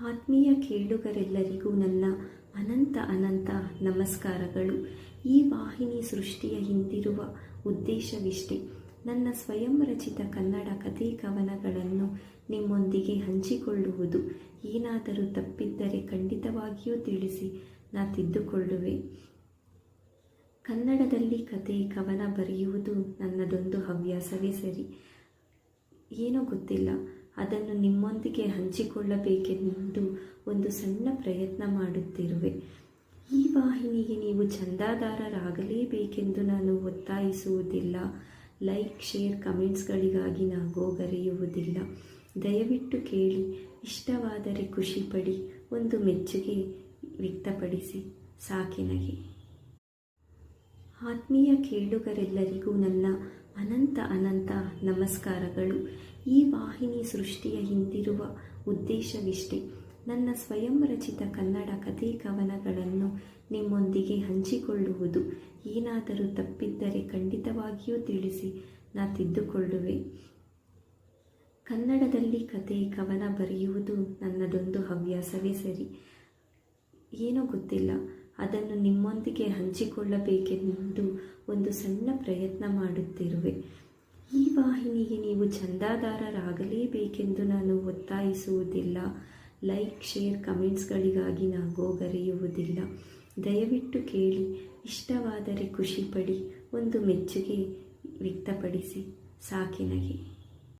ಆತ್ಮೀಯ ಕೇಳುಗರೆಲ್ಲರಿಗೂ ನನ್ನ ಅನಂತ ಅನಂತ ನಮಸ್ಕಾರಗಳು. ಈ ವಾಹಿನಿ ಸೃಷ್ಟಿಯ ಹಿಂದಿರುವ ಉದ್ದೇಶವಿಷ್ಟೇ. ನನ್ನ ಸ್ವಯಂ ರಚಿತ ಕನ್ನಡ ಕಥೆ ಕವನಗಳನ್ನು ನಿಮ್ಮೊಂದಿಗೆ ಹಂಚಿಕೊಳ್ಳುವುದು. ಏನಾದರೂ ತಪ್ಪಿದ್ದರೆ ಖಂಡಿತವಾಗಿಯೂ ತಿಳಿಸಿ, ನಾ ತಿದ್ದುಕೊಳ್ಳುವೆ. ಕನ್ನಡದಲ್ಲಿ ಕತೆ ಕವನ ಬರೆಯುವುದು ನನ್ನದೊಂದು ಹವ್ಯಾಸವೇ ಸರಿ. ಏನೋ ಗೊತ್ತಿಲ್ಲ. ಅದನ್ನು ನಿಮ್ಮೊಂದಿಗೆ ಹಂಚಿಕೊಳ್ಳಬೇಕೆಂದು ಒಂದು ಸಣ್ಣ ಪ್ರಯತ್ನ ಮಾಡುತ್ತಿರುವೆ. ಈ ವಾಹಿನಿಗೆ ನೀವು ಚಂದಾದಾರರಾಗಲೇಬೇಕೆಂದು ನಾನು ಒತ್ತಾಯಿಸುವುದಿಲ್ಲ. ಲೈಕ್, ಶೇರ್, ಕಮೆಂಟ್ಸ್ಗಳಿಗಾಗಿ ನಾನು ಗೋಗರೆಯುವುದಿಲ್ಲ. ದಯವಿಟ್ಟು ಕೇಳಿ. ಇಷ್ಟವಾದರೆ ಖುಷಿಪಡಿ. ಒಂದು ಮೆಚ್ಚುಗೆ ವ್ಯಕ್ತಪಡಿಸಿ. ಸಾಕಿನಗೆ. ಆತ್ಮೀಯ ಕೇಳುಗರೆಲ್ಲರಿಗೂ ನನ್ನ ಅನಂತ ಅನಂತ ನಮಸ್ಕಾರಗಳು. ಈ ವಾಹಿನಿ ಸೃಷ್ಟಿಯ ಹಿಂದಿರುವ ಉದ್ದೇಶವಿಷ್ಟೇ. ನನ್ನ ಸ್ವಯಂ ರಚಿತ ಕನ್ನಡ ಕಥೆ ಕವನಗಳನ್ನು ನಿಮ್ಮೊಂದಿಗೆ ಹಂಚಿಕೊಳ್ಳುವುದು. ಏನಾದರೂ ತಪ್ಪಿದ್ದರೆ ಖಂಡಿತವಾಗಿಯೂ ತಿಳಿಸಿ, ನಾ ತಿದ್ದುಕೊಳ್ಳುವೆ. ಕನ್ನಡದಲ್ಲಿ ಕತೆ ಕವನ ಬರೆಯುವುದು ನನ್ನದೊಂದು ಹವ್ಯಾಸವೇ ಸರಿ. ಏನೋ ಗೊತ್ತಿಲ್ಲ. ಅದನ್ನು ನಿಮ್ಮೊಂದಿಗೆ ಹಂಚಿಕೊಳ್ಳಬೇಕೆಂದು ಒಂದು ಸಣ್ಣ ಪ್ರಯತ್ನ ಮಾಡುತ್ತಿರುವೆ. ಈ ವಾಹಿನಿಗೆ ನೀವು ಚಂದಾದಾರರಾಗಲೇಬೇಕೆಂದು ನಾನು ಒತ್ತಾಯಿಸುವುದಿಲ್ಲ. ಲೈಕ್, ಶೇರ್, ಕಮೆಂಟ್ಸ್ಗಳಿಗಾಗಿ ನಾನು ಗೋಗರೆಯುವುದಿಲ್ಲ. ದಯವಿಟ್ಟು ಕೇಳಿ. ಇಷ್ಟವಾದರೆ ಖುಷಿಪಡಿ. ಒಂದು ಮೆಚ್ಚುಗೆ ವ್ಯಕ್ತಪಡಿಸಿ. ಸಾಕಿನಗೆ.